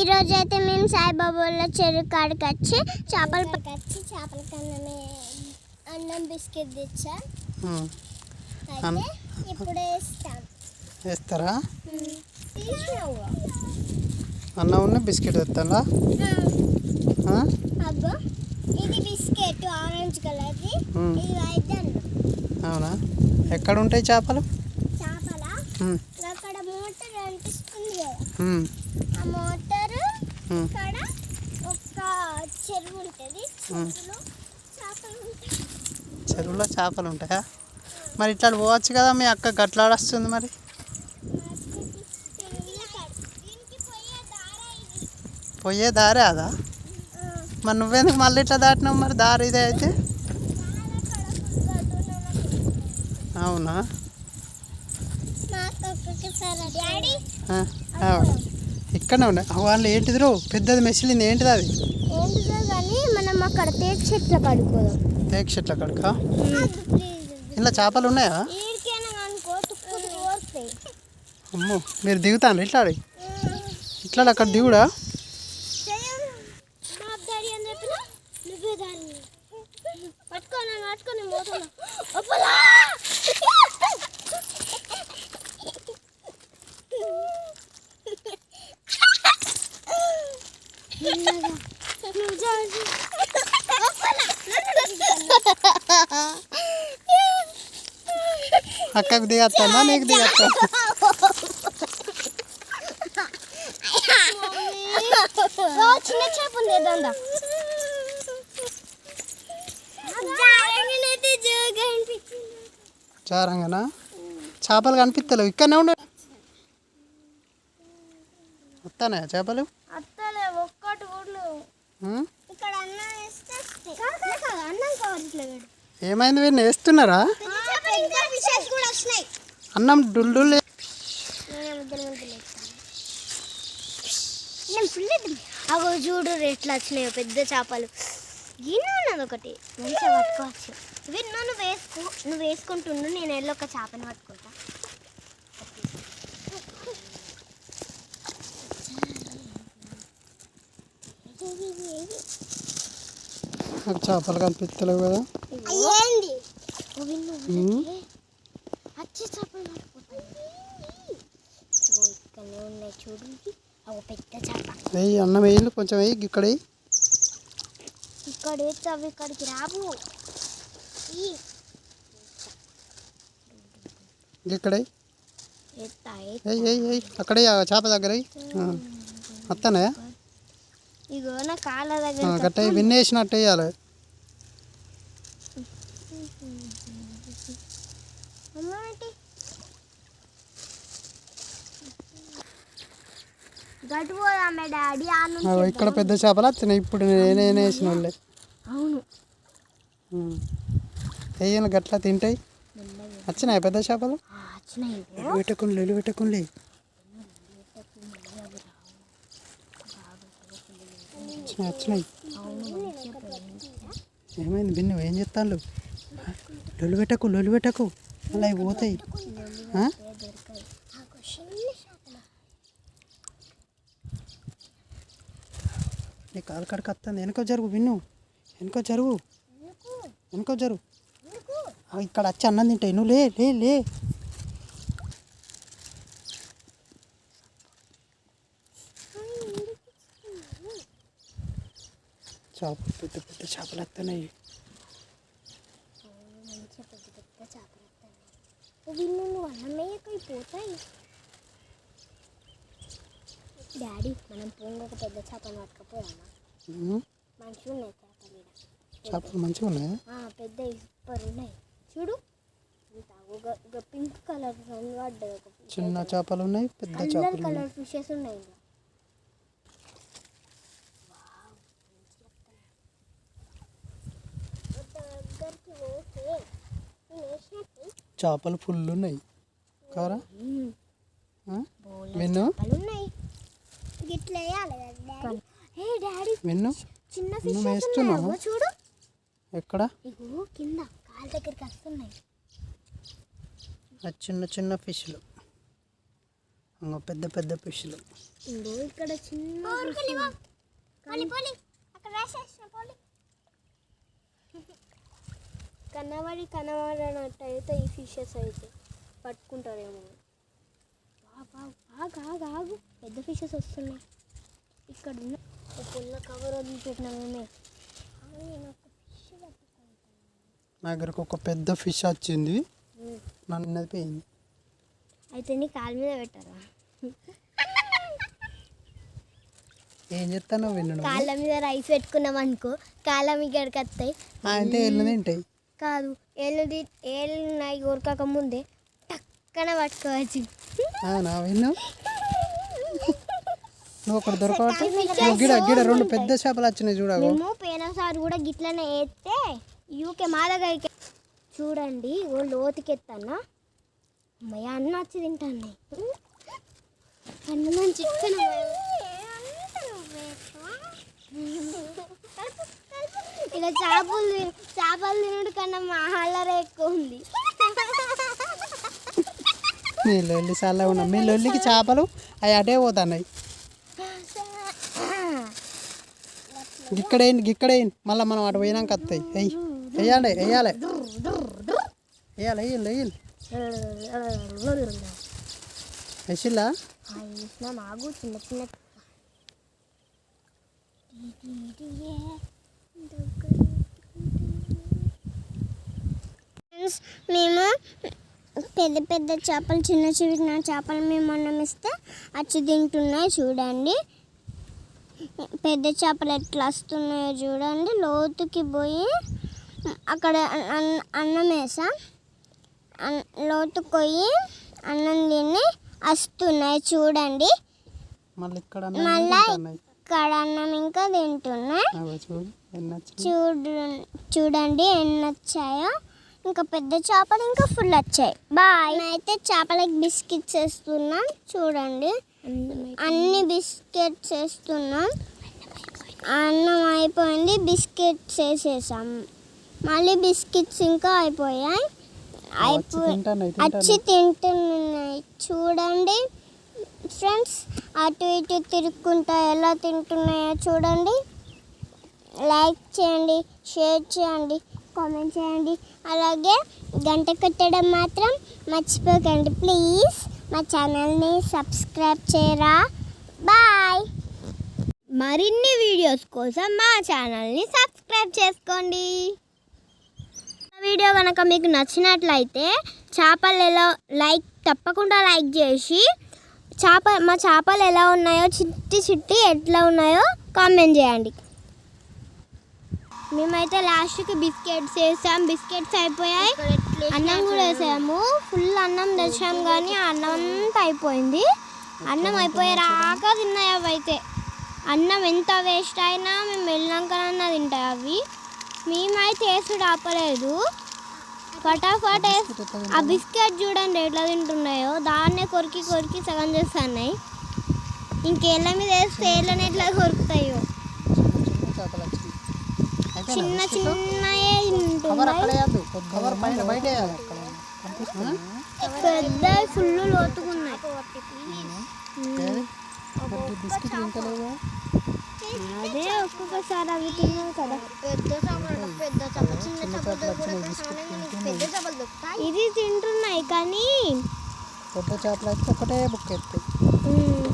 ఈరోజు అయితే మేము సాయిబాబాల చెరువు కాడికి వచ్చి చేపలు వచ్చి చేపల కన్నమే అన్నం బిస్కెట్ తెచ్చా? ఉమ్. అయితే ఇప్పుడు వేస్తాం. వేస్తారా? అన్నం ఉన్న బిస్కెట్ తెస్తారా అబ్బో ఇది బిస్కెట్ ఆరెంజ్ కలర్ది. ఇది వైట్ అన్నం. అవునా? ఎక్కడ ఉంటాయి చేపలు? చేపల అక్కడ మోటార్ అనిపిస్తుంది కదా ఉమ్, ఆ మోటార్ ఉమ్. ఇక్కడ ఒక చెరువు ఉంటుంది. మ్మ్. చెరువులో చేపలు ఉంటాయి? మరి ఇట్లా పోవచ్చు కదా మీ అక్క గట్లాడొస్తుంది మరి. పోయే దారా అదా? మరి నువ్వెందుకు మళ్ళీ ఇట్లా దాటినావు మరి దారి ఇదే అయితే? అవునా? ఆ. ఇక్కడనే ఉన్నాయి వాళ్ళు ఏంటిది రో? పెద్దది మెసిలింది ఏంటిది అది? ఏంటిదో కానీ మనం అక్కడ తేక చెట్లు కడుకోదాం తేక్ చెట్ల కడక? ఇలా చేపలు ఉన్నాయా? అమ్మో మీరు దిగుతాను. ఇట్లా. ఇట్లా అక్కడ దిగుడా బాబు డాడీ అని చెప్పిన నువ్వే దాన్ని పట్టుకో నన్ను పట్టుకో నేను పోతున్నా అప్పలా నువ్వు జాగ్రత్త. అక్కకు దిగత్తానా నీకు దిగత్తా చిన్న చేప ఉంది ఏదందా చేపలు కనిపిస్తలేవు ఇక్కడనే ఉండ. వస్తానాయా చేపలు అత్తలే ఒక్కటి కూడా ఉమ్? ఇక్కడ అన్నం వేస్తే అన్నం కావట్లేదు ఏమైంది వీరిని వేస్తున్నారా? అన్నం డుల్ డుల్ నేను ఫుల్ అగో చూడు ఎట్లా వచ్చినాయో పెద్ద చేపలు. గిన్నె ఒకటి. మంచిగా పట్టుకోవచ్చు. ఇవి నువ్వు వేసుకో. నువ్వు వేసుకుంటుండు నేను వెళ్ళి ఒక చేపని పట్టుకుంటా నాకు చేపలు కనిపిస్తలేవు కదా ఏంది ఉమ్? వచ్చి చేపలు పట్టుకుంటాయి ఇగో ఇక్కడనే ఉన్నాయి చూడు ఇవి. అగో పెద్ద చేప. వెయ్యి అన్నం వేయాలి కొంచెం వెయ్యి ఇక్కడ ఇక్కడ అవి ఇక్కడికి రావు. ఈ. ఇక్కడ అక్కడే చేప దగ్గర వస్తానాయా ఇగో నా కాళ్ళ దగ్గర గట్ట విన్నేసినట్టు వేయాలి ఇక్కడ పెద్ద చేపలు వచ్చినాయి. ఇప్పుడు నేనే వేసిన వాళ్ళే. అవును. వేయను గట్లా తింటాయి. వచ్చినాయి పెద్ద చేపలు? ఆ, వచ్చినాయి ఇగో. పెట్టుకుని లొలి పెట్టుకుని వచ్చినాయి వచ్చినాయి ఏమైంది బిన్ను? ఏం చెప్తాను లొలు పెట్టకు లొలు పెట్టకు. అలా అవి పోతాయి. నీ కాలు కడక వస్తుంది. వెనుకో జరుగు బిన్ను. వెనుకో జరుగు. వెనుకో జరుగు. ఇక్కడ వచ్చి అన్నం తింటాయి. నువ్వు లే లే లే. చేపలు పెద్ద పెద్ద చేపలు వస్తున్నాయి చేపలు పోతాయి డాడీ మనం పొంగొక పెద్ద చేపను పట్టుకపోయామా మంచిగా ఉన్నాయి చేపలు. చేపలు మంచిగా ఉన్నాయా ఆ, పెద్ద సూపర్ ఉన్నాయి చూడు పింక్ కలర్ చిన్న చేపలు ఉన్నాయి పెద్ద చేపలు కలర్ ఫిషెస్ ఉన్నాయి ఇంకా దగ్గరికి పోతే నేను వేసినట్టు చేపలు ఫుల్ ఉన్నాయి కారా విన్ను విన్ను చిన్న నువ్వు వేస్తున్నావా? ఎక్కడ? ఇగో కింద కాలు దగ్గరికి వస్తున్నాయి. ఆ చిన్న చిన్న ఫిష్లు ఇంకో పెద్ద పెద్ద ఫిష్లు ఇంకో ఇక్కడ చిన్న కనబడి కనబడినట్టు అయితే ఈ ఫిషెస్ అయితే పట్టుకుంటారేమో. బాగా ఆగు ఆగు ఆగు. పెద్ద ఫిషెస్ వస్తున్నాయి. ఇక్కడ ఉన్న పుల్ల కవర్ వదిలిపెట్టినా మేమే నేను. ఒక ఫిష్ నా దగ్గరకు ఒక పెద్ద ఫిష్ వచ్చింది. నన్ను పోయింది అయితే నీ కాలు మీద పెట్టారా? ఏం చెప్తానో? కాళ్ళ మీద రైస్ పెట్టుకున్నాం అనుకో కాళ్ళ మీద వస్తాయి. అంటే ఎల్లు తింటాయి. కాదు. ఏళ్ళు ఏళ్ళు ఉన్నాయి ముందే టక్కన పట్టుకోవచ్చు. నువ్వు ఒకటి నువ్వు గిడ గిడ రెండు పెద్ద చేపలు వచ్చినాయి చూడవు మేము పేనసారి కూడా గిట్లనే వేస్తే యూకే మా దగ్గరికి చూడండి ఓ లోతుకెత్తానా అమ్మయ్య అన్న వచ్చి తింటాను అన్న మంచి ఇక చేపలు చేపలు తినుడు కన్నా మా హల్లరే ఎక్కువ ఉంది. మీ లొల్లి చాలా ఉన్నా మీ లొల్లికి చేపలు అవి అటే పోతున్నాయి. ఇక్కడేంటి ఇక్కడేంటి మళ్ళీ మనం అటు పోయినాక వస్తాయి. వెయ్యి వెయ్యాలి వెయ్యాలి వెయ్యాలి వెయ్యాలి వెయ్యాలి వేసిల్లా? మాగు చిన్న చిన్న మేము పెద్ద పెద్ద చేపలు చిన్న చిన్న చేపలు మేము అన్నం ఇస్తే అచ్చి తింటున్నాయి చూడండి. పెద్ద చేపలు ఎట్లా వస్తున్నాయో చూడండి. లోతుకి పోయి అక్కడ అన్న- అన్నం వేసా. అన్- లోతుకు పోయి అన్నం తిని వస్తున్నాయి చూడండి. మళ్ళీ ఇక్కడ అన్నం ఇంకా తింటున్నాయి చూడు చూడండి ఎన్ని వచ్చాయో. ఇంకా పెద్ద చేపలు ఇంకా ఫుల్ వచ్చాయి. బాయ్ అయితే చేపలకి బిస్కెట్స్ వేస్తున్నాం చూడండి. అన్ని బిస్కెట్స్ వేస్తున్నాం. అన్నం అయిపోయింది బిస్కెట్స్ వేసేసాం. మళ్ళీ బిస్కెట్స్ ఇంకా అయిపోయాయి. తింటాను వచ్చి తింటున్నాయి. చూడండి. ఫ్రెండ్స్ అటు ఇటు తిరుక్కుంటా ఎలా తింటున్నాయో చూడండి. లైక్ చేయండి షేర్ చేయండి కామెంట్ చేయండి. అలాగే గంట కొట్టడం మాత్రం మర్చిపోకండి. ప్లీజ్ మా ఛానల్ని సబ్స్క్రైబ్ చేయరా. బాయ్ మరిన్ని వీడియోస్ కోసం మా ఛానల్ని సబ్స్క్రైబ్ చేసుకోండి. వీడియో కనుక మీకు నచ్చినట్లయితే చేపలు ఎలా లైక్ తప్పకుండా లైక్ చేసి చేప మా చేపలు ఎలా ఉన్నాయో చిట్టి చిట్టి ఎట్లా ఉన్నాయో కామెంట్ చేయండి. మేమైతే లాస్ట్కి బిస్కెట్స్ వేసాం బిస్కెట్స్ అయిపోయాయి. అన్నం కూడా వేసాము. ఫుల్ అన్నం తెచ్చాం కానీ అన్నం అంతా అయిపోయింది. అన్నం అయిపోయే రాక తిన్నాయి అవి అయితే. అన్నం ఎంత వేస్ట్ అయినా మేము వెళ్ళినాకనన్నా తింటాయి అవి. మేమైతే వేసుడు ఆపలేదు. ఫటాఫట్ ఆ బిస్కెట్ చూడండి ఎట్లా తింటున్నాయో. దాన్నే కొరికి కొరికి సగం చేస్తున్నాయి. ఇంకేళ్ళ మీద వేస్తే ఏళ్ళని ఎట్లా కొరుకుతాయో. చిన్న? చిన్న? పెద్ద ఫుల్ లోతుకున్నాయి అదే ఒక్కొక్కసారి అవి తిన్నాం కదా. ఇది తింటున్నాయి కానీ పెద్ద చేపలు అయితే ఒకటే బుక్ ఎత్తాయి